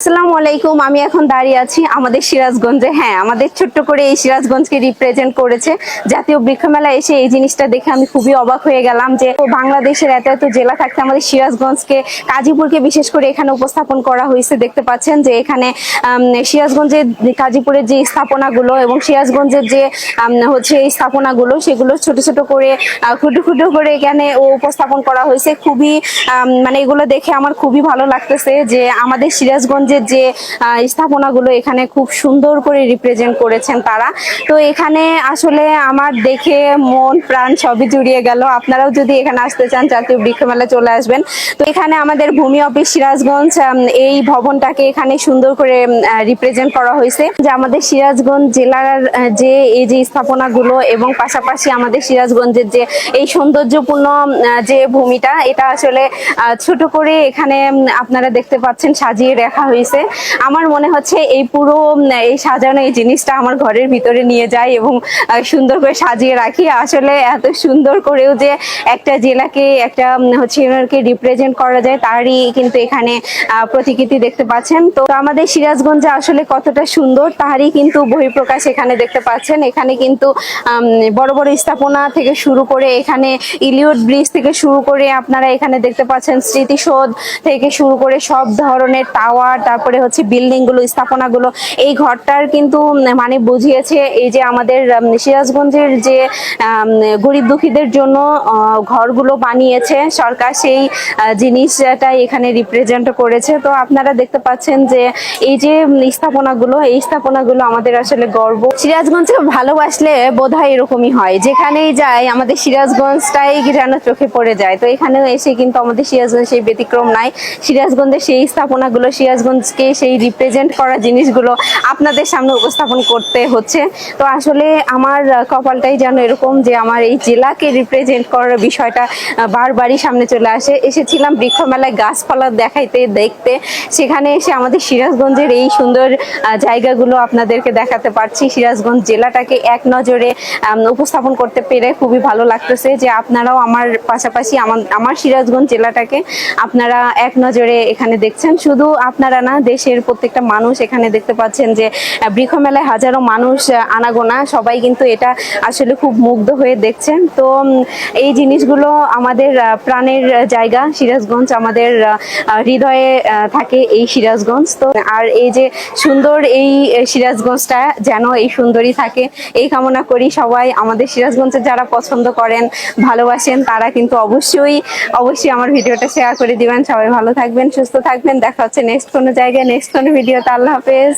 আসসালামু আলাইকুম, আমি এখন দাঁড়িয়ে আছি আমাদের সিরাজগঞ্জে। হ্যাঁ আমাদের ছোট্ট করে এই সিরাজগঞ্জকে রিপ্রেজেন্ট করেছে। জাতীয় বৃক্ষ মেলা এসে এই জিনিসটা দেখে আমি খুবই অবাক হয়ে গেলাম যে বাংলাদেশের এত এত জেলা থাকতে আমাদের সিরাজগঞ্জকে, কাজীপুরকে বিশেষ করে এখানে উপস্থাপন করা হয়েছে। দেখতে পাচ্ছেন যে এখানে সিরাজগঞ্জের কাজীপুরের যে স্থাপনাগুলো এবং সিরাজগঞ্জের যে হচ্ছে এই স্থাপনাগুলো, সেগুলো ছোট ছোট করে ক্ষুদ্র ক্ষুদ্র করে এখানে ও উপস্থাপন করা হয়েছে। খুবই মানে এগুলো দেখে আমার খুবই ভালো লাগতেছে যে আমাদের সিরাজগঞ্জের যে স্থাপনাগুলো এখানে খুব সুন্দর করে রিপ্রেজেন্ট করেছেন তারা। তো এখানে আসলে আমার দেখে মন, প্রাণ সবই জুড়িয়ে গেল। আপনারাও যদি এখানে আসতে চান, জাতীয় বৃক্ষ মেলা চলে আসবেন। তো এখানে আমাদের ভূমি অফিস সিরাজগঞ্জ এই ভবনটাকে এখানে সুন্দর করে রিপ্রেজেন্ট করা হয়েছে। যে আমাদের সিরাজগঞ্জ জেলার যে, এই যে স্থাপনাগুলো এবং পাশাপাশি আমাদের সিরাজগঞ্জের যে, এই সৌন্দর্যপূর্ণ যে ভূমিটা, এটা আসলে ছোট করে এখানে আপনারা দেখতে পাচ্ছেন, সাজিয়ে রাখা হয়েছে। আমার মনে হচ্ছে এই পুরো এই সাজানো এই জিনিসটা আমার ঘরের ভিতরে নিয়ে যাই এবং সুন্দর করে সাজিয়ে রাখি। আসলে এত সুন্দর করেও যে একটা জেলাকে, একটা হচ্ছে রিপ্রেজেন্ট করা যায়, তারই কিন্তু এখানে প্রতিকৃতি দেখতে পাচ্ছেন। তো আমাদের সিরাজগঞ্জে আসলে কতটা সুন্দর, তারই কিন্তু বহিঃপ্রকাশ এখানে দেখতে পাচ্ছেন। এখানে কিন্তু বড় বড় স্থাপনা থেকে শুরু করে এখানে ইলিউড ব্রিজ থেকে শুরু করে আপনারা এখানে দেখতে পাচ্ছেন স্মৃতিসৌধ থেকে শুরু করে সব ধরনের টাওয়ার তারপরে হচ্ছে বিল্ডিংগুলো স্থাপনাগুলো এই ঘরটার কিন্তু মানে বুঝিয়েছে এই যে আমাদের সিরাজগঞ্জের যে গরিব দুঃখীদের জন্য ঘরগুলো বানিয়েছে সরকার, সেই জিনিসটাই এখানে রিপ্রেজেন্ট করেছে। তো আপনারা দেখতে পাচ্ছেন যে এই যে স্থাপনাগুলো, এই স্থাপনাগুলো আমাদের আসলে গর্ব। সিরাজগঞ্জকে ভালোবাসলে বোধহয় এরকমই হয়। যেখানেই যাই আমাদের সিরাজগঞ্জটাই যেন চোখে পড়ে যায়। তো এখানেও এসে কিন্তু আমাদের সিরাজগঞ্জ সেই ব্যতিক্রম নাই। সিরাজগঞ্জের সেই স্থাপনাগুলো সিরাজগঞ্জকে সেই রিপ্রেজেন্ট করা জিনিসগুলো আপনাদের সামনে উপস্থাপন করতে হচ্ছে। তো আসলে আমার কপালটাই যেন এরকম যে আমার এই জেলাকে রিপ্রেজেন্ট করার বিষয়টা বারবারই সামনে চলে আসে। এসেছিলাম বৃক্ষ মেলায় গাছপালা দেখাইতে, দেখতে। সেখানে এসে আমাদের সিরাজগঞ্জের এই সুন্দর জায়গাগুলো আপনাদেরকে দেখাতে পারছি। সিরাজগঞ্জ জেলাটাকে এক নজরে উপস্থাপন করতে পেরে খুবই ভালো লাগতেছে যে আপনারাও আমার পাশাপাশি আমার আমার সিরাজগঞ্জ জেলাটাকে আপনারা এক নজরে এখানে দেখছেন। শুধু আপনারা না দেশের প্রত্যেকটা মানুষ এখানে দেখতে পাচ্ছেন যে বৃক্ষ মেলায় হাজারো মানুষ আনাগোনা। সবাই কিন্তু এটা আসলে খুব মুগ্ধ হয়ে দেখছেন। তো এই জিনিসগুলো আমাদের প্রাণের জায়গা সিরাজগঞ্জ। আমাদের হৃদয়ে থাকে এই সিরাজগঞ্জ। তো, আর এই যে সুন্দর এই সিরাজগঞ্জটা যেন এই সুন্দরই থাকে, এই কামনা করি সবাই। আমাদের সিরাজগঞ্জের যারা পছন্দ করেন, ভালোবাসেন, তারা কিন্তু অবশ্যই অবশ্যই আমার ভিডিওটা শেয়ার করে দিবেন। সবাই ভালো থাকবেন, সুস্থ থাকবেন। দেখা হচ্ছে নেক্সট কোনো জায়গায় নেক্সট কোনো ভিডিওতে আল্লাহ হাফেজ।